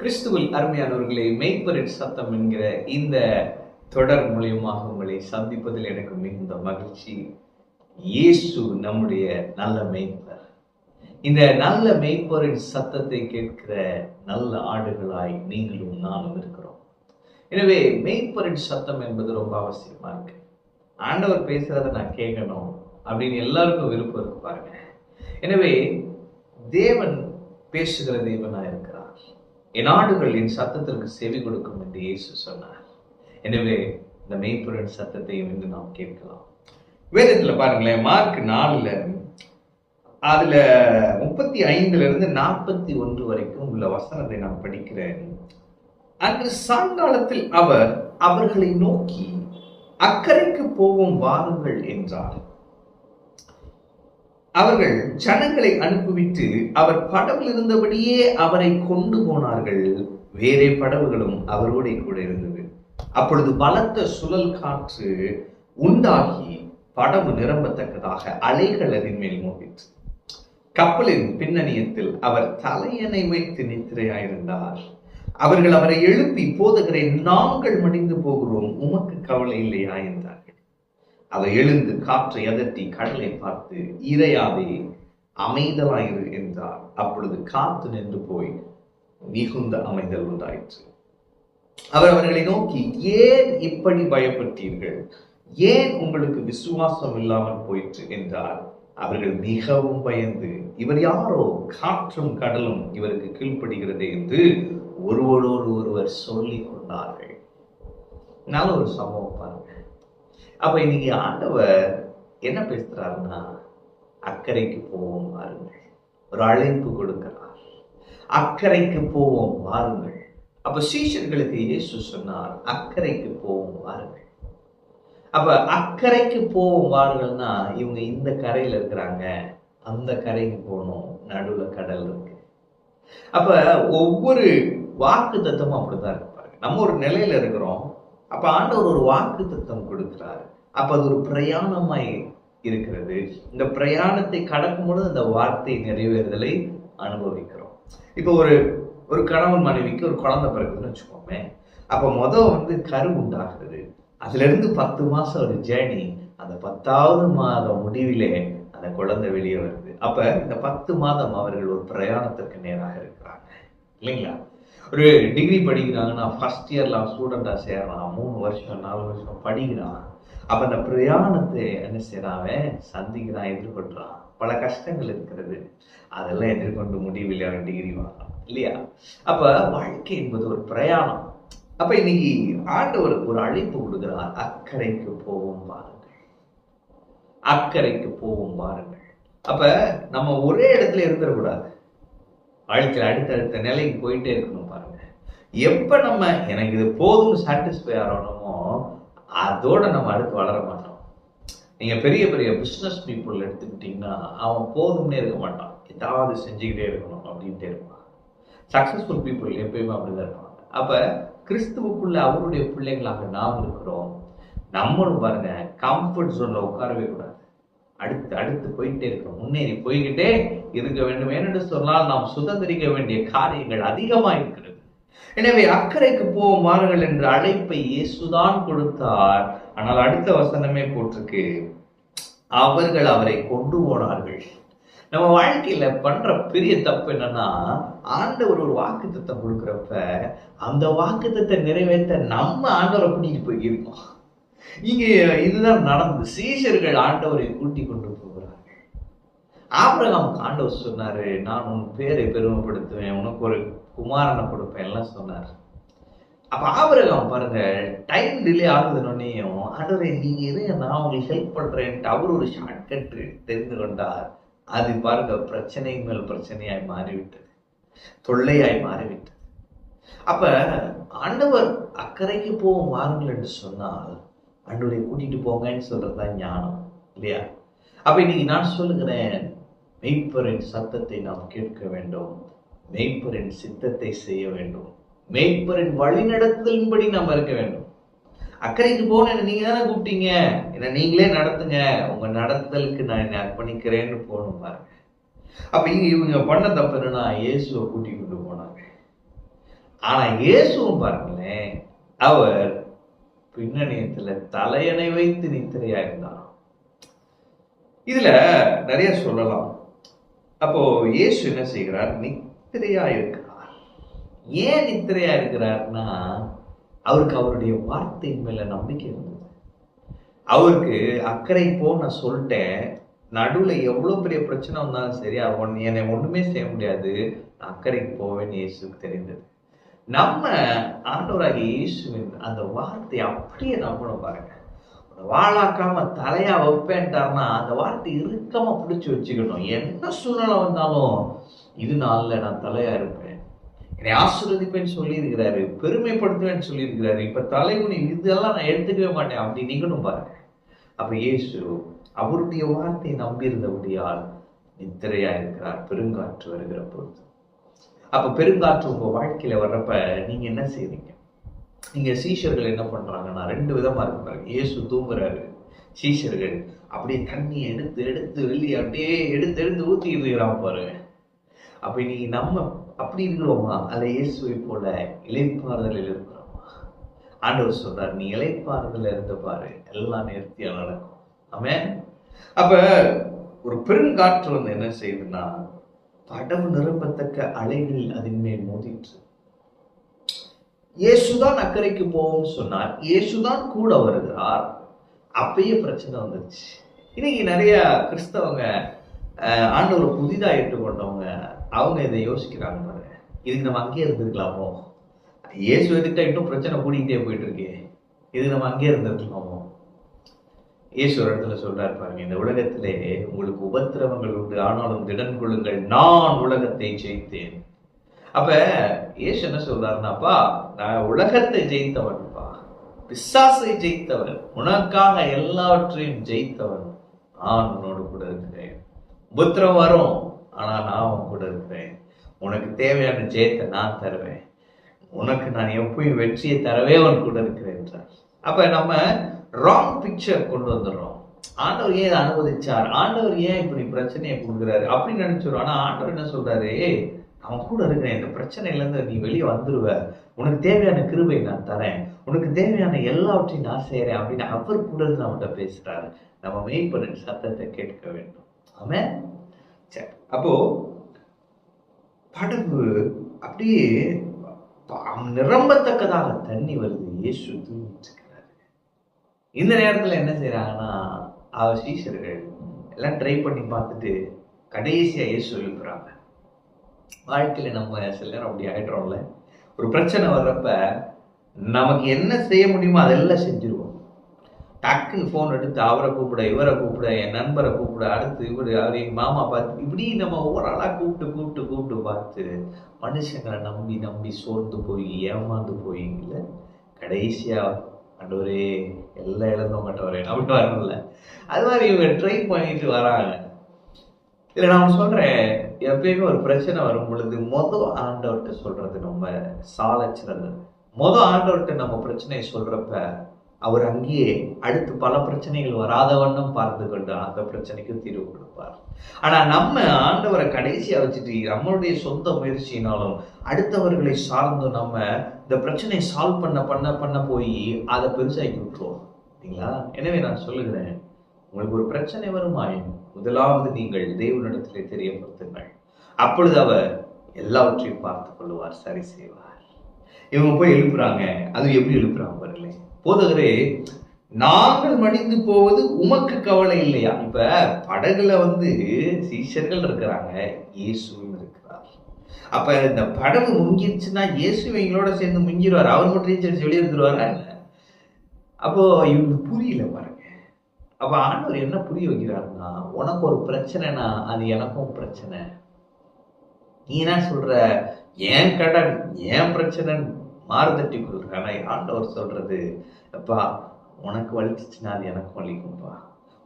கிறிஸ்துவில் அருமையானவர்களே மெய்ப்பரின் சத்தம் என்கிற இந்த தொடர் மூலியமாக உங்களை சந்திப்பதில் எனக்கு மிகுந்த மகிழ்ச்சி. இயேசு நம்முடைய நல்ல மெய்ப்பர். இந்த நல்ல மெய்ப்பரின் சத்தத்தை கேட்கிற நல்ல ஆடுகளாய் நீங்களும் நானும் இருக்கிறோம். எனவே மெய்ப்பரின் சத்தம் என்பது ரொம்ப அவசியமா இருக்கு. ஆண்டவர் பேசுறத நான் கேட்கணும் அப்படின்னு எல்லாருக்கும் விருப்பம் இருக்கு பாருங்க. எனவே தேவன் பேசுகிற தேவனா இருக்கிறார். என் என் சத்தத்திற்கு செவி கொடுக்கும் என்று இயேசு சொன்னார். எனவே இந்த மெய்ப்பொருள் சத்தத்தையும் இன்று நாம் கேட்கலாம். வேதத்தில் பாருங்களேன் மார்க் நாலுல அதுல முப்பத்தி ஐந்துல இருந்து நாற்பத்தி ஒன்று வரைக்கும் உள்ள வசனத்தை நான் படிக்கிறேன். அன்று சாயங்காலத்தில் அவர் அவர்களை நோக்கி அக்கறைக்கு போவோம் வாருங்கள் என்றார். அவர்கள் ஜனங்களை அனுப்பிவிட்டு அவர் படவில் இருந்தபடியே அவரை கொண்டு போனார்கள். வேறே படவுகளும் அவரோட கூட இருந்தது. அப்பொழுது பலத்த சுழல் காற்று உண்டாகி படவு நிரம்பத்தக்கதாக அலைகள் அதன் மேல் மோதிற்று கப்பலின் பின்னணியத்தில் அவர் தலையணை வைத்து நித்திரையாயிருந்தார். அவர்கள் அவரை எழுப்பி போதகரை நாங்கள் மடிந்து போகிறோம். உமக்கு கவலை இல்லையா? என்றார் அதை எழுந்து காற்றை அதட்டி கடலை பார்த்து இறையாதே அமைதலாயிரு என்றார். அப்பொழுது காத்து நின்று போய் மிகுந்த அமைதல் உண்டாயிற்று. அவர் அவர்களை நோக்கி ஏன் இப்படி பயப்பட்டீர்கள்? ஏன் உங்களுக்கு விசுவாசம் இல்லாமல் போயிற்று? என்றார். அவர்கள் மிகவும் பயந்து இவர் யாரோ? காற்றும் கடலும் இவருக்கு கீழ்ப்படுகிறது என்று ஒருவரோடு ஒருவர் சொல்லிக் கொண்டார்கள். நல்ல ஒரு சம்பவம் பாருங்க. அப்ப இன்னைக்கு ஆண்டவர் என்ன பேசுறாருன்னா அக்கறைக்கு போவோம் வாருங்கள். ஒரு அழைப்பு கொடுக்கிறார். அக்கறைக்கு போவோம் வாருங்கள். அப்ப சீஷர்களுக்கு இயேசு சொன்னார் அக்கறைக்கு போவோம் வாருங்கள். அப்ப அக்கறைக்கு போவோம் வாருங்கள்னா இவங்க இந்த கரையில இருக்கிறாங்க அந்த கரைக்கு போகணும் நடுவுல கடல் இருக்கு. அப்ப ஒவ்வொரு வாக்கு தத்துவம் அப்படிதான் இருப்பாரு நம்ம ஒரு நிலையில இருக்கிறோம் அப்ப ஆண்டவர் ஒரு வாக்கு தத்துவம் கொடுக்கிறாரு. அப்ப அது ஒரு பிரயாணமாய் இருக்கிறது. இந்த பிரயாணத்தை கடக்கும் பொழுது அந்த வார்த்தை நிறைவேறுதலை அனுபவிக்கிறோம். இப்போ ஒரு ஒரு கணவன் மனைவிக்கு ஒரு குழந்தை பிறகுதுன்னு வச்சுக்கோமே அப்போ மொதல் வந்து கரு உண்டாகிறது. அதுலேருந்து பத்து மாதம் ஒரு ஜேர்னி அந்த பத்தாவது மாதம் முடிவிலே அந்த குழந்தை வெளியே வருது. அப்போ இந்த பத்து மாதம் அவர்கள் ஒரு பிரயாணத்திற்கு நேராக இருக்கிறாங்க. இல்லைங்களா? ஒரு டிகிரி படிக்கிறாங்கன்னா ஃபர்ஸ்ட் இயரில் ஸ்டூடெண்ட்டாக சேரலாம் மூணு வருஷம் நாலு வருஷம் படிக்கிறான். அப்ப அந்த பிரயாணத்தை என்ன செய்யறான் அவன்? சந்திக்கிறான் எதிர்கொள்றான். பல கஷ்டங்கள் இருக்கிறது. அதெல்லாம் எதிர்கொண்டு முடிவில் அவன் டிகிரி வாங்கலாம் இல்லையா? அப்ப வாழ்க்கை என்பது ஒரு பிரயாணம். அப்ப இன்னைக்கு ஆண்டவர் ஒரு அழைப்பு கொடுக்கிறார். அக்கறைக்கு போவோம் பாருங்கள் அக்கறைக்கு போவோம் பாருங்கள் அப்ப நம்ம ஒரே இடத்துல இருந்துடக்கூடாது வாழ்க்கையில் அடுத்தடுத்த நிலைக்கு போயிட்டே இருக்கணும் பாருங்க. எப்ப நம்ம எனக்கு இது போதும் சாட்டிஸ்ஃபை ஆகணுமோ அதோட நம்ம அடுத்து வளர மாட்டோம். நீங்க பெரிய பெரிய பிஸ்னஸ் பீப்புள் எடுத்துக்கிட்டீங்கன்னா அவன் போதும்னே இருக்க மாட்டான். ஏதாவது செஞ்சுக்கிட்டே இருக்கணும் அப்படின்ட்டே இருப்பான். சக்சஸ்ஃபுல் பீப்புள் எப்பயுமே அப்படிதான் இருப்பாங்க. அப்ப கிறிஸ்துவுக்குள்ள அவருடைய பிள்ளைகளாக நாம் இருக்கிறோம். நம்மளும் பாருங்க கம்ஃபர்ட் ஜோன்ல உட்காரவே கூடாது. அடுத்து அடுத்து போயிட்டே இருக்கிறோம் முன்னேறி போய்கிட்டே இருக்க வேண்டும் ஏனென்று சொன்னால் நாம் சுதந்திரிக்க வேண்டிய காரியங்கள் அதிகமாக இருக்கிறது எனவே அக்கறைக்கு போவோம் வாருங்கள் என்ற அழைப்பை இயேசுதான் கொடுத்தார். ஆனால் அடுத்த வசனமே போட்டிருக்கு. அவர்கள் அவரை கொண்டு போனார்கள். நம்ம வாழ்க்கையில பண்ற பெரிய தப்பு என்னன்னா ஆண்டவர் ஒரு வாக்கு தத்தம் கொடுக்குறப்ப அந்த வாக்கு தத்தை நிறைவேற்ற நம்ம ஆண்டவரை கூட்டிட்டு போயிருக்கோம். இங்க இதுதான் நடந்தது. சீஷர்கள் ஆண்டவரை கூட்டி கொண்டு போகிறார்கள். ஆபிரகாம் ஆண்டவர் சொன்னாரு நான் உன் பேரை பெருமைப்படுத்துவேன். உனக்கு ஒரு குமாரனை கொடுப்பேன் எல்லாம் சொன்னார். அப்ப ஆபிரகம் பாருங்க டைம் டிலே ஆகுதுன்னொன்னையும் ஆண்டவரை நீங்க இருங்க நான் உங்களுக்கு ஹெல்ப் பண்றேன்ட்டு அவர் ஒரு ஷார்ட்கட் தெரிந்து கொண்டார். அது பாருங்க பிரச்சனை மேல் பிரச்சனையாய் மாறிவிட்டது. தொல்லையாய் மாறிவிட்டது. அப்ப ஆண்டவர் அக்கறைக்கு போவோம் வாருங்கள் என்று சொன்னால் ஆண்டவரை கூட்டிட்டு போங்கன்னு சொல்றதுதான் ஞானம் இல்லையா? அப்ப இன்னைக்கு நான் சொல்லுகிறேன் மெய்ப்பரின் சத்தத்தை நாம் கேட்க வேண்டும். மெய்ப்பரின் சித்தத்தை செய்ய வேண்டும். மெய்ப்பரின் வழிநடத்தலின்படி நாம் இருக்க வேண்டும். அக்கறைக்கு போன நீங்க தானே கூப்பிட்டீங்க? என்ன நீங்களே நடத்துங்க. உங்க நடத்தலுக்கு நான் என்னை அர்ப்பணிக்கிறேன்னு போகணும் பாருங்க. அப்ப இங்க இவங்க பண்ண தப்பு என்னன்னா இயேசுவை கூட்டி கொண்டு போனாங்க. ஆனா இயேசுவும் பாருங்களேன் அவர் பின்னணியத்துல தலையணை வைத்து நித்திரையா இருந்தார் இதுல நிறைய சொல்லலாம். அப்போ இயேசு என்ன செய்கிறார்? நித்திரையா இருக்கிறார் ஏன் நித்திரையா இருக்கிறார்னா அவருக்கு அவருடைய வார்த்தையின் மேல நம்பிக்கை இருந்தது அவருக்கு அக்கறை போ நான் சொல்லிட்டேன். நடுவில் எவ்வளோ பெரிய பிரச்சனை வந்தாலும் சரி அவன் என்னை ஒன்றுமே செய்ய முடியாது. நான் அக்கறைக்கு போவேன்னு இயேசுக்கு தெரிந்தது. நம்ம ஆண்டவராக இயேசுவின் அந்த வார்த்தையை அப்படியே நம்பணும் பாருங்க. வாழாக்காம தலையா வைப்பேன்ட்டார்னா அந்த வார்த்தை இறுக்கமா பிடிச்சி வச்சுக்கணும். என்ன சூழ்நிலை வந்தாலும் இது நாளில் நான் தலையாக இருப்பேன். என்னை ஆசீர்வதிப்பேன்னு சொல்லியிருக்கிறாரு பெருமைப்படுத்துவேன்னு சொல்லியிருக்கிறாரு. இப்போ தலைகுனி இதெல்லாம் நான் எடுத்துக்கவே மாட்டேன். அப்படி நீங்களும் பாருங்க. அப்போ இயேசு அவருடைய வார்த்தையை நம்பியிருந்தபடியால் நித்திரையா இருக்கிறார் பெருங்காற்று வருகிற பொழுது. அப்போ பெருங்காற்று உங்கள் வாழ்க்கையில் வர்றப்ப நீங்கள் என்ன செய்வீங்க நீங்கள் சீஷர்கள் என்ன பண்ணுறாங்கன்னா ரெண்டு விதமாக இருக்கிறாங்க இயேசு தூங்குறாரு. சீஷர்கள் அப்படியே தண்ணி எடுத்து எடுத்து வெளியே அப்படியே எடுத்து எடுத்து ஊற்றி இருக்கிறான் பாருங்க. அப்ப இன்னைக்கு நம்ம அப்படி இருக்கிறோமா? அல்ல இயேசுவை போல இலைப்பாறுதலில் இருக்கிறோமா? ஆண்டவர் சொல்றார் நீ இலைப்பாறுதல இருந்து பாரு எல்லாம் நேர்த்தியா நடக்கும். ஆமே அப்ப ஒரு பெருங்காற்று வந்து என்ன செய்யுதுன்னா படம் நிரம்பத்தக்க அலைகள் அதன் மேல் மோதிற்று. இயேசுதான் அக்கறைக்கு போவோம்னு சொன்னார். இயேசுதான் கூட வருகிறார். அப்பயே பிரச்சனை வந்துருச்சு. இன்னைக்கு நிறைய கிறிஸ்தவங்க அஹ், ஆண்டவரை புதிதா ஏற்றுக்கொண்டவங்க அவங்க இதை யோசிக்கிறாங்க பாருங்க இதுக்கு நம்ம அங்கேயே இருந்திருக்கலாமோ? இயேசு எதுக்கிட்ட இன்னும் பிரச்சனை கூடிக்கிட்டே போயிட்டு இருக்கே. இதுக்கு நம்ம அங்கேயே இருந்திருக்கலாமோ? இயேசு ஒரு இடத்துல சொல்றாரு பாருங்க இந்த உலகத்திலே உங்களுக்கு உபத்திரவங்கள் உண்டு. ஆனாலும் திடன் கொள்ளுங்கள். நான் உலகத்தை ஜெயித்தேன். அப்ப இயேசு என்ன சொல்றாருன்னாப்பா நான் உலகத்தை ஜெயித்தவன்ப்பா பிசாசை ஜெயித்தவன் உனக்காக எல்லாவற்றையும் ஜெயித்தவன். நான் உன்னோடு கூட இருக்கிறேன். உபத்திரம் வரும். ஆனால் நான் உன் கூட இருப்பேன். உனக்கு தேவையான ஜெயத்தை நான் தருவேன். உனக்கு நான் எப்பயும் வெற்றியை தரவே உன் கூட இருக்கிறேன் என்றார். அப்போ நம்ம ராங் பிக்சர் கொண்டு வந்துடுறோம். ஆண்டவர் ஏன் இதை அனுமதிச்சார்? ஆண்டவர் ஏன் இப்படி பிரச்சனையை கொடுக்குறாரு? அப்படின்னு நினைச்சிடும் ஆனால் ஆண்டவர் என்ன சொல்றாரு? அவன் கூட இருக்கிறேன். இந்த பிரச்சனையிலேருந்து நீ வெளியே வந்துருவ. உனக்கு தேவையான கிருபை நான் தரேன். உனக்கு தேவையான எல்லாவற்றையும் நான் செய்கிறேன் அப்படின்னு அவர் கூட இருந்து நம்மகிட்ட பேசுகிறாரு நம்ம மெய்ப்பனின் சத்தத்தை கேட்க வேண்டும். ஆமாம் அப்போ படகு அப்படியே நிரம்பத்தக்கதாக தண்ணி வருது. இயேசு தூங்கிட்டு இருக்கிறாரு இந்த நேரத்துல என்ன செய்யறாங்கன்னா அவர் சீஷர்கள் எல்லாம் ட்ரை பண்ணி பார்த்துட்டு கடைசியா இயேசு எழுப்புறாங்க வாழ்க்கையில நம்ம சில நேரம் அப்படி ஆயிடுறோம்ல. ஒரு பிரச்சனை வர்றப்ப நமக்கு என்ன செய்ய முடியுமோ அதெல்லாம் செஞ்சிருவோம். டக்குன்னு ஃபோன் எடுத்து அவரை கூப்பிட இவரை கூப்பிட என் நண்பரை கூப்பிட அடுத்து இவர் அவர் எங்கள் மாமா பார்த்து இப்படி நம்ம ஒவ்வொரு கூப்பிட்டு கூப்பிட்டு கூப்பிட்டு பார்த்து மனுஷங்களை நம்பி நம்பி சோர்ந்து போய் ஏமாந்து போய் கடைசியாக அண்டவரே ஆண்டவரே எல்லாம் இழந்தவங்கட்ட வரேன். அப்படி வரல அது மாதிரி இவங்க ட்ரை பண்ணிட்டு வராங்க. இதில் நான் சொல்கிறேன் எப்பயுமே ஒரு பிரச்சனை வரும் பொழுது மொதல் ஆண்டவர்கிட்ட சொல்கிறது நம்ம சால சிறந்தது மொதல் ஆண்டவர்கிட்ட நம்ம பிரச்சனையை சொல்கிறப்ப அவர் அங்கேயே அடுத்து பல பிரச்சனைகள் வராத வண்ணம் பார்த்து கொண்டு அந்த பிரச்சனைக்கு தீர்வு கொடுப்பார். ஆனா நம்ம ஆண்டவரை கடைசியா வச்சுட்டு நம்மளுடைய சொந்த முயற்சியினாலும் அடுத்தவர்களை சார்ந்து நம்ம இந்த பிரச்சனையை சால்வ் பண்ண பண்ண பண்ண போய் அதை பெருசாக்கி விட்டுருவோம். சரிங்களா எனவே நான் சொல்லுகிறேன் உங்களுக்கு ஒரு பிரச்சனை வருமாயின் முதலாவது நீங்கள் தெய்வனிடத்திலே தெரியப்படுத்துங்கள். அப்பொழுது அவர் எல்லாவற்றையும் பார்த்து கொள்வார் சரி செய்வார். இவங்க போய் எழுப்புறாங்க அது எப்படி எழுப்புறாங்க பாருங்களேன். போதகரே நாங்கள் மடிந்து போவது உமக்கு கவலை இல்லையா? இப்ப படகுல வந்து சீஷர்கள் இருக்கிறாங்க இயேசுவும் இருக்கிறார். அப்ப இந்த படகு முங்கிருச்சுன்னா இயேசு எங்களோட சேர்ந்து முங்கிடுவார் அவர் மட்டும் நீச்சல் வெளியே இருந்துருவாரா இல்ல. அப்போ இவங்களுக்கு புரியல பாருங்க. அப்ப ஆண்டவர் என்ன புரிய வைக்கிறாருன்னா உனக்கு ஒரு பிரச்சனைனா அது எனக்கும் பிரச்சனை. நீ என்ன சொல்ற? ஏன் கடன் ஏன் பிரச்சனை மாறுதட்டி கொள்ற ஆனால் ஆண்டவர் சொல்றது அப்பா உனக்கு வலிச்சிச்சுன்னா அது எனக்கும் வலிக்கும்பா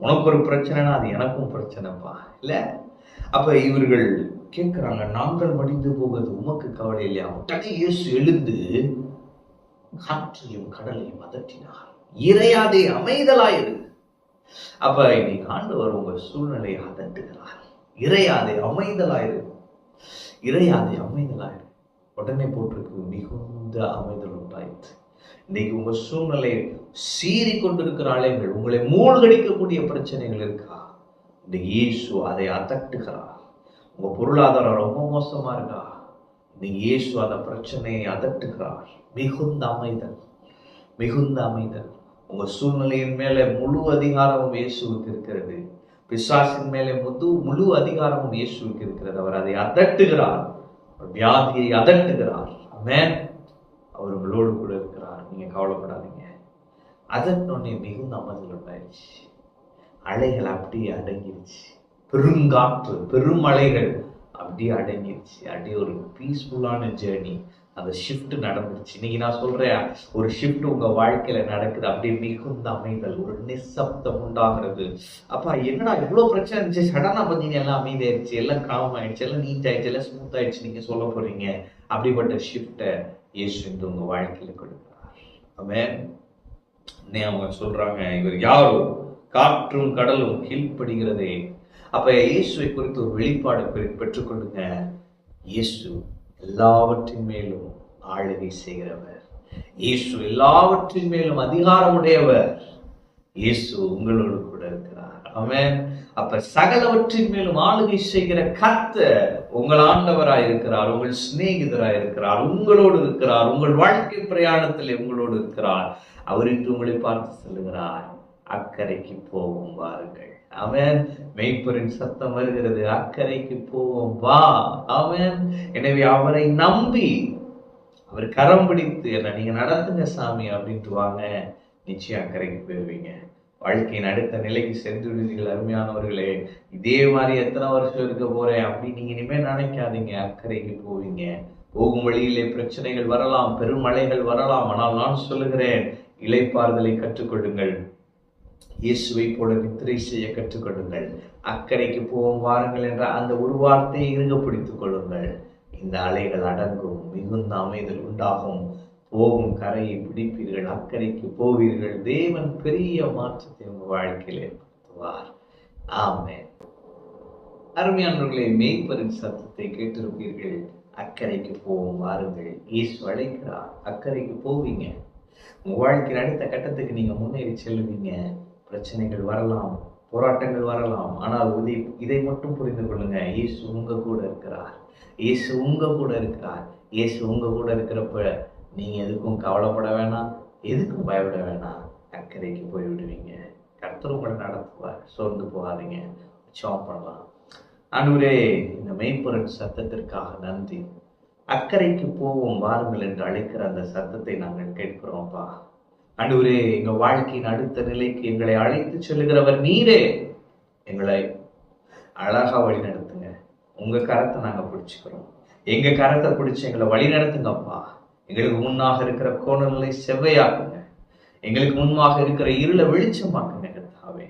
உனக்கு ஒரு பிரச்சனைனா அது எனக்கும் பிரச்சனைப்பா. இல்லை? அப்ப இவர்கள் கேட்குறாங்க நாங்கள் மடிந்து போவது உமக்கு கவலை இல்லையா? உடனே இயேசு எழுந்து காற்றையும் கடலையும் அதட்டினார். இறையாதே அமைதலாயிரு அப்ப இன்னைக்கு ஆண்டவர் உங்க சூழ்நிலையை அதட்டுகிறார். இறையாதே அமைதலாயிரு இறையாதே அமைதலாயிரு உடனே போட்டிருக்கு. மிகுந்த அமைதல் உண்டாயிற்று இன்னைக்கு உங்க சூழ்நிலை சீறி கொண்டிருக்கிற ஆலயங்கள் உங்களை மூழ்கடிக்கக்கூடிய பிரச்சனைகள் இருக்கா? இந்த இயேசு அதை அதட்டுகிறார் உங்க பொருளாதாரம் ரொம்ப மோசமா இருக்கா? இந்த இயேசு அந்த பிரச்சனையை அதட்டுகிறார் மிகுந்த அமைதல் மிகுந்த அமைதல். உங்க சூழ்நிலையின் மேலே முழு அதிகாரமும் இயேசுவுக்கு இருக்கிறது. பிசாசின் மேலே முது முழு அதிகாரமும் இயேசுவுக்கு இருக்கிறது. அவர் அதை அதட்டுகிறார் வியாதியை அதட்டுகிறார். ஆமென். அவர் உங்களோடு கூட இருக்கிறார். நீங்க கவலைப்படாதீங்க. அதட்டோடனே மிகுந்த அமைதல் உண்டாயிடுச்சு. அலைகள் அப்படியே அடங்கிடுச்சு பெருங்காற்று பெருமலைகள் அப்படியே அடங்கிடுச்சு அப்படியே ஒரு பீஸ்ஃபுல்லான ஜேர்னி அந்த ஷிஃப்ட் நடந்துருச்சு. இன்னைக்கு நான் சொல்றேன் ஒரு ஷிஃப்ட் உங்க வாழ்க்கையில நடக்குது அப்படியே மிகுந்த அமைதல் ஒரு நிசப்தம் உண்டாகிறது. அப்பா என்னடா இவ்வளவு பிரச்சனை இருந்துச்சு? சடனா பார்த்தீங்க எல்லாம் அமைதியாயிருச்சு எல்லாம் காம் ஆயிடுச்சு எல்லாம் நீட் ஆயிடுச்சு எல்லாம் ஸ்மூத் ஆயிடுச்சு நீங்க சொல்ல போறீங்க. அப்படிப்பட்ட ஷிஃப்டை இயேசு இன்று உங்க வாழ்க்கையில கொடுக்கிறார். ஆமென் அவங்க சொல்றாங்க இவர் யாரோ? காற்றும் கடலும் கீழ்ப்படுகிறதே அப்ப இயேசுவை குறித்து ஒரு வெளிப்பாடு பெ- பெற்றுக்கொள்ளுங்க. இயேசு எல்லாவற்றின் மேலும் ஆளுகை செய்கிறவர். இயேசு எல்லாவற்றின் மேலும் அதிகாரமுடையவர். இயேசு உங்களோடு கூட இருக்கிறார். அவன் அப்ப சகலவற்றின் மேலும் ஆளுகை செய்கிற கத்த உங்கள் ஆண்டவராய் இருக்கிறார் உங்கள் சிநேகிதராய் இருக்கிறார் உங்களோடு இருக்கிறார் உங்கள் வாழ்க்கை பிரயாணத்தில் உங்களோடு இருக்கிறார். அவர் இன்று உங்களை பார்த்து சொல்லுகிறார் அக்கறைக்கு போகும் வாருங்கள். அவன் மெய்ப்பொருள் சத்தம் வருகிறது. அக்கறைக்கு போவோம். வா. அவன் எனவே அவரை நம்பி அவர் கரம் பிடித்து என்ன நீங்க நடந்துங்க சாமி அப்படின்ட்டு வாங்க. நிச்சயம் அக்கறைக்கு போயிருவீங்க. வாழ்க்கையின் அடுத்த நிலைக்கு சென்று விடுவீர்கள் அருமையானவர்களே இதே மாதிரி எத்தனை வருஷம் இருக்க போறேன் அப்படின்னு நீங்க இனிமே நினைக்காதீங்க. அக்கறைக்கு போவீங்க. போகும் வழியிலே பிரச்சனைகள் வரலாம். பெருமழைகள் வரலாம். ஆனால் நான் சொல்லுகிறேன் இலைப்பாறுதலை கற்றுக்கொள்ளுங்கள். இயேசுவை போல நித்திரை செய்ய கற்றுக்கொள்ளுங்கள். அக்கறைக்கு போவோம் வாருங்கள் என்ற அந்த ஒரு வார்த்தையை இருக பிடித்துக் கொள்ளுங்கள். இந்த அலைகள் அடங்கும் மிகுந்த அமைதல் உண்டாகும். போகும் கரையை பிடிப்பீர்கள் அக்கறைக்கு போவீர்கள். தேவன் பெரிய மாற்றத்தை உங்கள் வாழ்க்கையில் ஏற்படுத்துவார். ஆமே அருமையானவர்களை மெய்ப்பரின் சத்தத்தை கேட்டிருப்பீர்கள். அக்கறைக்கு போவோம் வாருங்கள். இயேசு அழைக்கிறார். அக்கறைக்கு போவீங்க. உங்கள் வாழ்க்கையில் அடுத்த கட்டத்துக்கு நீங்க முன்னேறி செல்லுவீங்க. பிரச்சனைகள் வரலாம் போராட்டங்கள் வரலாம் ஆனால் இதை இதை மட்டும் புரிந்து கொள்ளுங்க. இயேசு உங்க கூட இருக்கிறார். இயேசு உங்க கூட இருக்கிறார். இயேசு உங்க கூட இருக்கிறப்ப நீங்க எதுக்கும் கவலைப்பட வேணாம் எதுக்கும் பயப்பட வேணாம். அக்கறைக்கு போய் விடுவீங்க கர்த்தர் உங்களை நடத்துவார். சோர்ந்து போகாதீங்க. உற்சவம் பண்ணலாம். ஆண்டவரே இந்த மெய்ப்பொருள் சத்தத்திற்காக நன்றி. அக்கறைக்கு போவோம் வாருங்கள் என்று அழைக்கிற அந்த சத்தத்தை நாங்கள் கேட்கிறோம்ப்பா அன்றுவரே எங்க வாழ்க்கையின் அடுத்த நிலைக்கு எங்களை அழைத்து செல்லுகிறவர் நீரே. எங்களை அழகா வழி நடத்துங்க. உங்க கரத்தை நாங்க பிடிச்சுக்கிறோம். எங்க கரத்தை பிடிச்சி எங்களை வழி நடத்துங்கப்பா. எங்களுக்கு முன்னாக இருக்கிற கோணங்களை செவ்வையாக்குங்க. எங்களுக்கு முன்பாக இருக்கிற இருளை வெளிச்சமாக்குங்க கர்த்தாவே.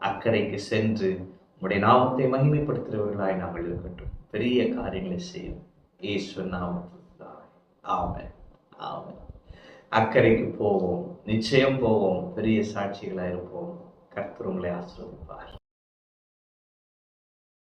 அக்கறைக்கு சென்று உங்களுடைய நாமத்தை மகிமைப்படுத்துகிறவர்களாய் நாங்கள் இருக்கட்டும். பெரிய காரியங்களை செய்யும். ஈஸ்வர் நாமத்தில் ஆமென். ஆமென். அக்கறைக்கு போவோம். நிச்சயம் போவோம். பெரிய சாட்சிகளாக இருப்போம் கர்த்தர் உங்களை ஆசீர்வதிப்பார்.